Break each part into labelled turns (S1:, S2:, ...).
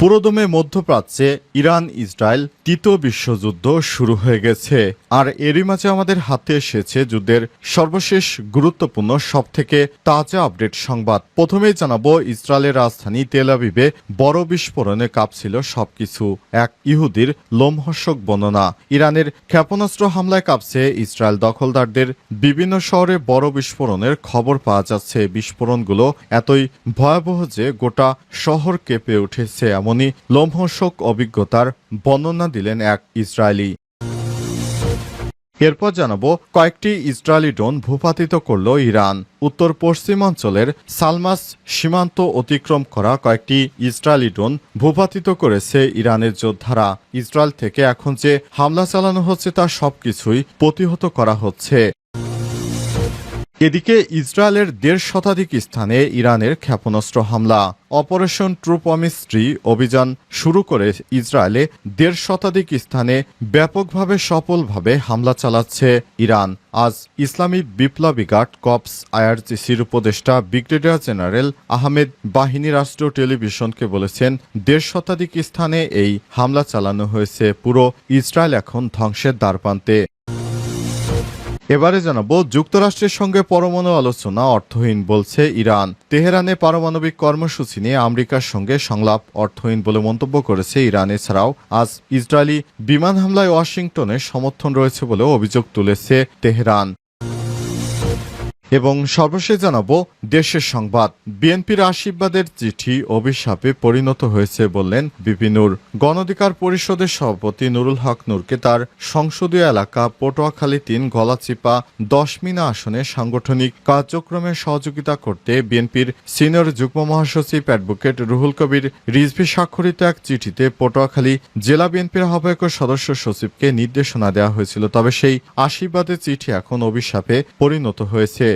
S1: পুরোদমে মধ্যপ্রাচ্যে Iran Israel তৃতীয় বিশ্বযুদ্ধ শুরু হয়ে গেছে। আর এরই মাঝে আমাদের হাতে এসেছে যুদ্ধের সর্বশেষ গুরুত্বপূর্ণ, সবথেকে তাজা আপডেট সংবাদ। প্রথমেই জানাব, ইসরায়েলের রাজধানী তেল আবিবে বড় বিস্ফোরণে কাঁপছিল সবকিছু। এক ইহুদির লোমহর্ষক বর্ণনা, ইরানের ক্ষেপণাস্ত্র হামলায় কাঁপছে ইসরায়েল দখলদারদের। বিভিন্ন শহরে বড় বিস্ফোরণের খবর পাওয়া যাচ্ছে। বিস্ফোরণগুলো এতই ভয়াবহ যে গোটা শহর কেঁপে উঠেছে এমনই লোমহর্ষক অভিজ্ঞতার বর্ণনা দিলেন এক ইসরায়েলি। এরপর জানাব, কয়েকটি ইসরায়েলি ড্রোন ভূপাতিত করল ইরান। উত্তর পশ্চিমাঞ্চলের সালমাস সীমান্ত অতিক্রম করা কয়েকটি ইসরায়েলি ড্রোন ভূপাতিত করেছে ইরানের যোদ্ধারা। ইসরায়েল থেকে এখন যে হামলা চালানো হচ্ছে তা সবকিছুই প্রতিহত করা হচ্ছে। এদিকে ইসরায়েলের দেড় শতাধিক স্থানে ইরানের ক্ষেপণাস্ত্র হামলা। অপারেশন ট্রুপমিস্ট্রি অভিযান শুরু করে ইসরায়েলে দেড় শতাধিক স্থানে ব্যাপকভাবে সফলভাবে হামলা চালাচ্ছে ইরান। আজ ইসলামী বিপ্লবী গার্ড কপস আইআরজিসির উপদেষ্টা ব্রিগেডিয়ার জেনারেল আহমেদ বাহিনী রাষ্ট্র টেলিভিশনকে বলেছেন, দেড় শতাধিক স্থানে এই হামলা চালানো হয়েছে, পুরো ইসরায়েল এখন ধ্বংসের দ্বারপ্রান্তে এবারে জানাব, যুক্তরাষ্ট্রের সঙ্গে পরমাণু আলোচনা অর্থহীন বলছে ইরান। তেহরানে পারমাণবিক কর্মসূচি নিয়ে আমেরিকার সঙ্গে সংলাপ অর্থহীন বলে মন্তব্য করেছে ইরান। এছাড়াও আজ ইসরায়েলি বিমান হামলায় ওয়াশিংটনের সমর্থন রয়েছে বলে অভিযোগ তুলেছে তেহরান। এবং সর্বশেষ জানাব দেশের সংবাদ। বিএনপির আশীর্বাদের চিঠি অভিশাপে পরিণত হয়েছে বললেন বিপিনুর। গণধিকার পরিষদের সভাপতি নুরুল হক নূরকে তার সংসদীয় এলাকা পটুয়াখালী তিন গলাচিপা দশমিনা আসনে সাংগঠনিক কার্যক্রমে সহযোগিতা করতে বিএনপির সিনিয়র যুগ্ম মহাসচিব অ্যাডভোকেট রুহুল কবির রিজভি স্বাক্ষরিত এক চিঠিতে পটুয়াখালী জেলা বিএনপির আহ্বায়ক সদস্য সচিবকে নির্দেশনা দেওয়া হয়েছিল, তবে সেই আশীর্বাদের চিঠি এখন অভিশাপে পরিণত হয়েছে।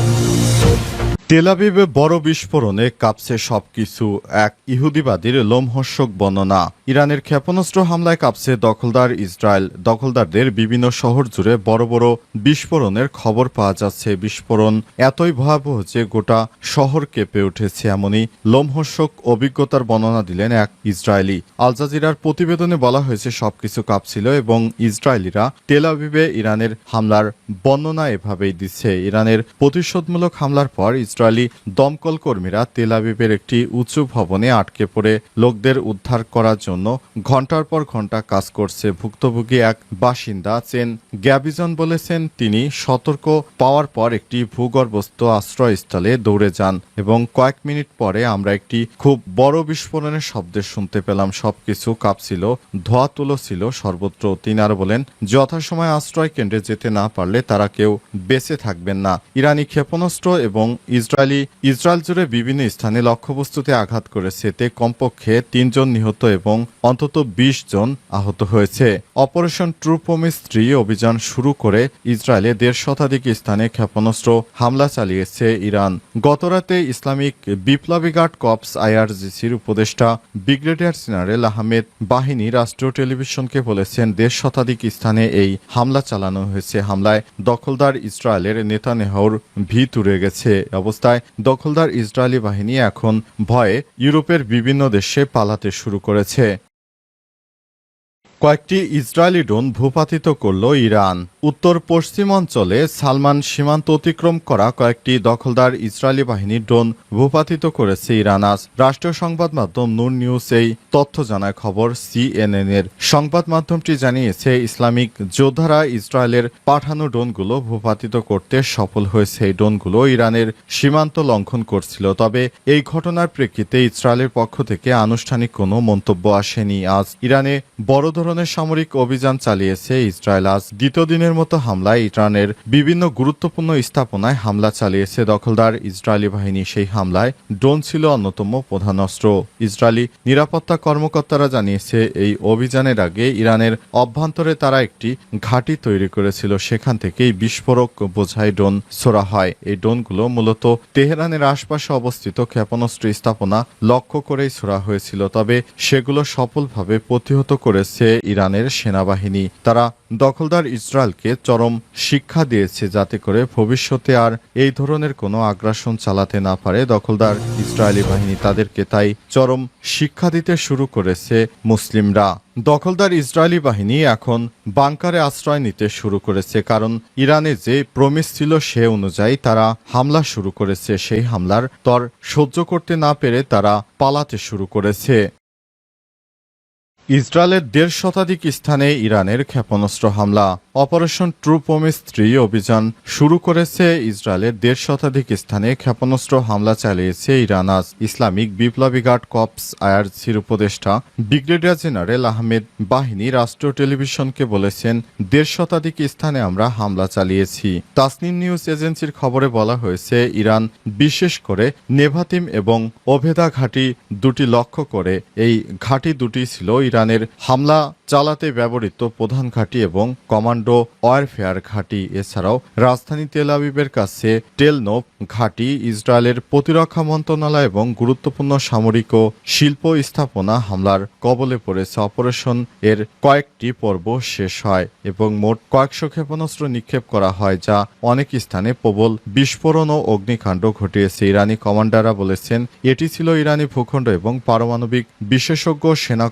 S1: তেলাবিবে বড় বিস্ফোরণে কাঁপছে সবকিছু। এক ইহুদিবাদীর লোমহর্ষক বর্ণনা। ইরানের ক্ষেপণাস্ত্র হামলায় কাঁপছে দখলদার ইসরায়েল। দখলদারদের বিভিন্ন শহর জুড়ে বড় বড় বিস্ফোরণের খবর পাওয়া যাচ্ছে। বিস্ফোরণ এতই ভয়াবহ যে গোটা শহর কেঁপে উঠেছে এমনই লোমহর্ষক অভিজ্ঞতার বর্ণনা দিলেন এক ইসরায়েলি। আল জাজিরার প্রতিবেদনে বলা হয়েছে, সবকিছু কাঁপছিল এবং ইসরায়েলিরা তেলাবিবে ইরানের হামলার বর্ণনা এভাবেই দিচ্ছে। ইরানের প্রতিশোধমূলক হামলার পর ইসরায়েলি দমকল কর্মীরা তেল আবিবের একটি উঁচু ভবনে আটকে পড়ে লোকদের উদ্ধার করার জন্য ঘণ্টার পর ঘণ্টা কাজ করছে ভুক্তভোগী এক বাসিন্দা চেন গ্যাবিজন বলেছেন তিনি সতর্ক পাওয়ার পর একটি ভূগর্ভস্থ আশ্রয়স্থলে দৌড়ে যান এবং কয়েক মিনিট পরে আমরা একটি খুব বড় বিস্ফোরণের শব্দ শুনতে পেলাম। সবকিছু কাঁপছিল, ধোয়া তুলো ছিল সর্বত্র। তিনি আরও বলেন, যথাসময় আশ্রয় কেন্দ্রে যেতে না পারলে তারা কেউ বেঁচে থাকবেন না। ইরানি ক্ষেপণাস্ত্র এবং ইসরায়েলি ইসরায়েল জুড়ে বিভিন্ন স্থানে লক্ষ্যবস্তুতে আঘাত করেছে। এতে কমপক্ষে তিনজন নিহত এবং অন্তত ২০ জন আহত হয়েছে। অপারেশন ট্রুপমি স্ত্রী অভিযান শুরু করে ইসরায়েলে দেড় শতাধিক স্থানে ক্ষেপণাস্ত্র হামলা চালিয়েছে ইরান। গতরাতে ইসলামিক বিপ্লবী গার্ড কপস আইআরজিসির উপদেষ্টা ব্রিগেডিয়ার জেনারেল আহমেদ বাহিনী রাষ্ট্রীয় টেলিভিশনকে বলেছেন, দেড় শতাধিক স্থানে এই হামলা চালানো হয়েছে। হামলায় দখলদার ইসরায়েলের নেতানেহর ভিত উড়ে গেছে। অবস্থায় দখলদার ইসরায়েলি বাহিনী এখন ভয়ে ইউরোপের বিভিন্ন দেশে পালাতে শুরু করেছে। কয়েকটি ইসরায়েলি ড্রোন ভূপাতিত করল ইরান। উত্তর পশ্চিমাঞ্চলে সালমান সীমান্ত অতিক্রম করা কয়েকটি দখলদার ইসরায়েলি বাহিনীর ড্রোন ভূপাতিত করেছে ইরান। আজ রাষ্ট্রীয় সংবাদ মাধ্যম নূর নিউজ এই তথ্য জানায় খবর সিএনএন এর। সংবাদ মাধ্যমটি জানিয়েছে, ইসলামিক যোদ্ধারা ইসরায়েলের পাঠানো ড্রোনগুলো ভূপাতিত করতে সফল হয়েছে। এই ড্রোনগুলো ইরানের সীমান্ত লঙ্ঘন করছিল। তবে এই ঘটনার প্রেক্ষিতে ইসরায়েলের পক্ষ থেকে আনুষ্ঠানিক কোনো মন্তব্য আসেনি। আজ ইরানে বড় ধরনের সামরিক অভিযান চালিয়েছে ইসরায়েল। আজ দ্বিতীয় দিনের প্রতিদিনের মতো হামলায় ইরানের বিভিন্ন গুরুত্বপূর্ণ স্থাপনায় হামলা চালিয়েছে দখলদার ইসরায়েলি বাহিনী। সেই হামলায় ড্রোন ছিল অন্যতম প্রধান অস্ত্র। ইসরায়েলি নিরাপত্তা কর্মকর্তারা জানিয়েছে, এই অভিযানের আগে ইরানের অভ্যন্তরে তারা একটি ঘাঁটি তৈরি করেছিল। সেখান থেকেই বিস্ফোরক বোঝাই ড্রোন ছোড়া হয়। এই ড্রোনগুলো মূলত তেহরানের আশপাশে অবস্থিত ক্ষেপণাস্ত্র স্থাপনা লক্ষ্য করেই ছোড়া হয়েছিল। তবে সেগুলো সফলভাবে প্রতিহত করেছে ইরানের সেনাবাহিনী। তারা দখলদার ইসরায়েলকে চরম শিক্ষা দিয়েছে যাতে করে ভবিষ্যতে আর এই ধরনের কোনো আগ্রাসন চালাতে না পারে দখলদার ইসরায়েলি বাহিনী। তাদেরকে তাই চরম শিক্ষা দিতে শুরু করেছে মুসলিমরা। দখলদার ইসরায়েলি বাহিনী এখন বাংকারে আশ্রয় নিতে শুরু করেছে, কারণ ইরানে যে প্রমিস ছিল সে অনুযায়ী তারা হামলা শুরু করেছে। সেই হামলার তর সহ্য করতে না পেরে তারা পালাতে শুরু করেছে। ইসরায়েলের দেড় শতাধিক স্থানে ইরানের ক্ষেপণাস্ত্র হামলা। অপারেশন ট্রু প্রমিস অভিযান শুরু করেছে ইসরায়েলের দেড় শতাধিক স্থানে ক্ষেপণাস্ত্র হামলা চালিয়েছে ইরান। আজ ইসলামিক বিপ্লবী গার্ড কপস আইআরসির উপদেষ্টা, ব্রিগেডিয়ার জেনারেল আহমেদ বাহিনী রাষ্ট্রীয় টেলিভিশনকে বলেছেন, দেড় শতাধিক স্থানে আমরা হামলা চালিয়েছি। তাসনিম নিউজ এজেন্সির খবরে বলা হয়েছে, ইরান বিশেষ করে নেভাতিম এবং ওভেদা ঘাঁটি দুটি লক্ষ্য করে। এই ঘাঁটি দুটি ছিল ইরানের হামলা চালাতে ব্যবহৃত প্রধান ঘাঁটি এবং কমান্ডো ওয়ারফেয়ার ঘাঁটি। এছাড়াও রাজধানী তেল আবিবের কাছে টেলনোভ ঘাঁটি, ইসরায়েলের প্রতিরক্ষা মন্ত্রণালয় এবং গুরুত্বপূর্ণ সামরিক ও শিল্প স্থাপনা হামলার কবলে পড়েছে। অপারেশন এর কয়েকটি পর্ব শেষ হয় এবং মোট কয়েকশো ক্ষেপণাস্ত্র নিক্ষেপ করা হয়, যা অনেক স্থানে প্রবল বিস্ফোরণ ও অগ্নিকাণ্ড ঘটিয়েছে। ইরানি কমান্ডাররা বলেছেন, এটি ছিল ইরানি ভূখণ্ড এবং পারমাণবিক বিশেষজ্ঞ সেনা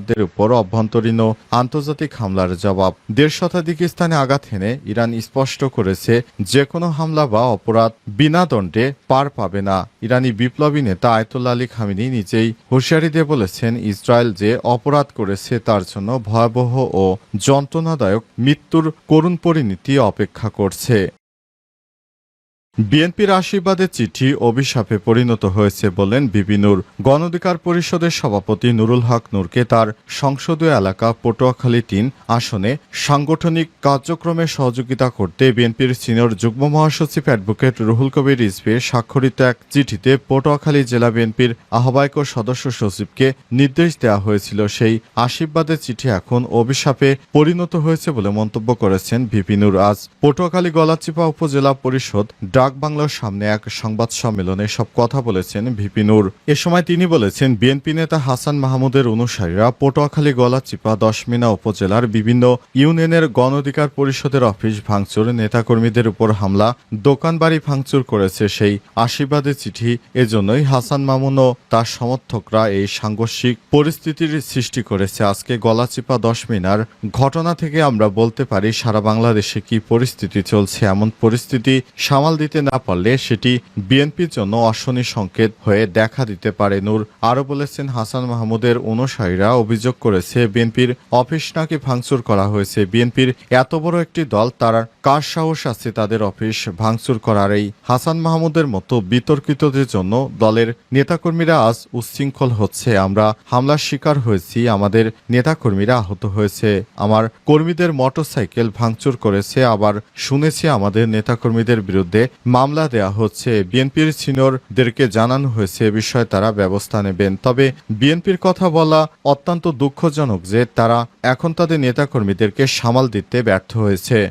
S1: কমান্ডারদের উপর অভ্যন্তরীণ ও আন্তর্জাতিক হামলার জবাব। দেড় শতাধিক স্থানে আঘাত হেনে ইরান স্পষ্ট করেছে যে কোনো হামলা বা অপরাধ বিনা দণ্ডে পার পাবে না। ইরানি বিপ্লবী নেতা আয়তুল্লা আলী খামিনি নিজেই হুঁশিয়ারি দিয়ে বলেছেন, ইসরায়েল যে অপরাধ করেছে তার জন্য ভয়াবহ ও যন্ত্রণাদায়ক মৃত্যুর করুণ পরিণতি অপেক্ষা করছে। বিএনপির আশীর্বাদের চিঠি অভিশাপে পরিণত হয়েছে বলেন বিপিনুর গণঅধিকার পরিষদের সভাপতি নুরুল হক নূরকে তার সংসদীয় এলাকা পটুয়াখালী তিন আসনে সাংগঠনিক কার্যক্রমে সহযোগিতা করতে বিএনপির সিনিয়র যুগ্ম মহাসচিব অ্যাডভোকেট রুহুল কবির রিজভি স্বাক্ষরিত এক চিঠিতে পটুয়াখালী জেলা বিএনপির আহ্বায়ক সদস্য সচিবকে নির্দেশ দেওয়া হয়েছিল। সেই আশীর্বাদের চিঠি এখন অভিশাপে পরিণত হয়েছে বলে মন্তব্য করেছেন বিপিনুর আজ পটুয়াখালী গলাচিপা উপজেলা পরিষদ ডাক বাংলার সামনে এক সংবাদ সম্মেলনে সব কথা বলেছেন ভিপিনুর এ সময় তিনি বলেছেন, বিএনপি নেতা হাসান মাহমুদের অনুসারীরা পটুয়াখালী গলাচিপা দশমিনা উপজেলার বিভিন্ন ইউনিয়নের গণ অধিকার পরিষদের অফিস ভাঙচুর, নেতাকর্মীদের উপর হামলা, দোকান বাড়ি ভাঙচুর করেছে সেই আশীর্বাদের চিঠি। এজন্যই হাসান মামুন ও তার সমর্থকরা এই সাংঘর্ষিক পরিস্থিতির সৃষ্টি করেছে। আজকে গলাচিপা দশমিনার ঘটনা থেকে আমরা বলতে পারি, সারা বাংলাদেশে কি পরিস্থিতি চলছে? এমন পরিস্থিতি সামাল দিতে না পারলে সেটি বিএনপির জন্য অশনি সংকেত হয়ে দেখা দিতে পারে। নূর আরও বলেছেন, হাসান মাহমুদের অনুসারীরা অভিযোগ করেছে, বিএনপির অফিস নাকি ভাঙচুর করা হয়েছে। বিএনপির এত বড় একটি দল, তার কার সাহস আছে তাদের অফিস ভাঙচুর করার? এই হাসান মাহমুদের মতো বিতর্কিতদের জন্য দলের নেতাকর্মীরা আজ উচ্ছৃঙ্খল হচ্ছে। আমরা হামলার শিকার হয়েছি, আমাদের নেতাকর্মীরা আহত হয়েছে। আমার কর্মীদের মোটরসাইকেল ভাঙচুর করেছে, আবার শুনেছি আমাদের নেতাকর্মীদের বিরুদ্ধে মামলা দেয়া হচ্ছে। বিএনপির সিনিয়রদেরকে জানানো হয়েছে এ বিষয়ে তারা ব্যবস্থা নেবেন। তবে বিএনপির কথা বলা অত্যন্ত দুঃখজনক যে তারা এখন তাদের নেতাকর্মীদেরকে সামাল দিতে ব্যর্থ হয়েছে।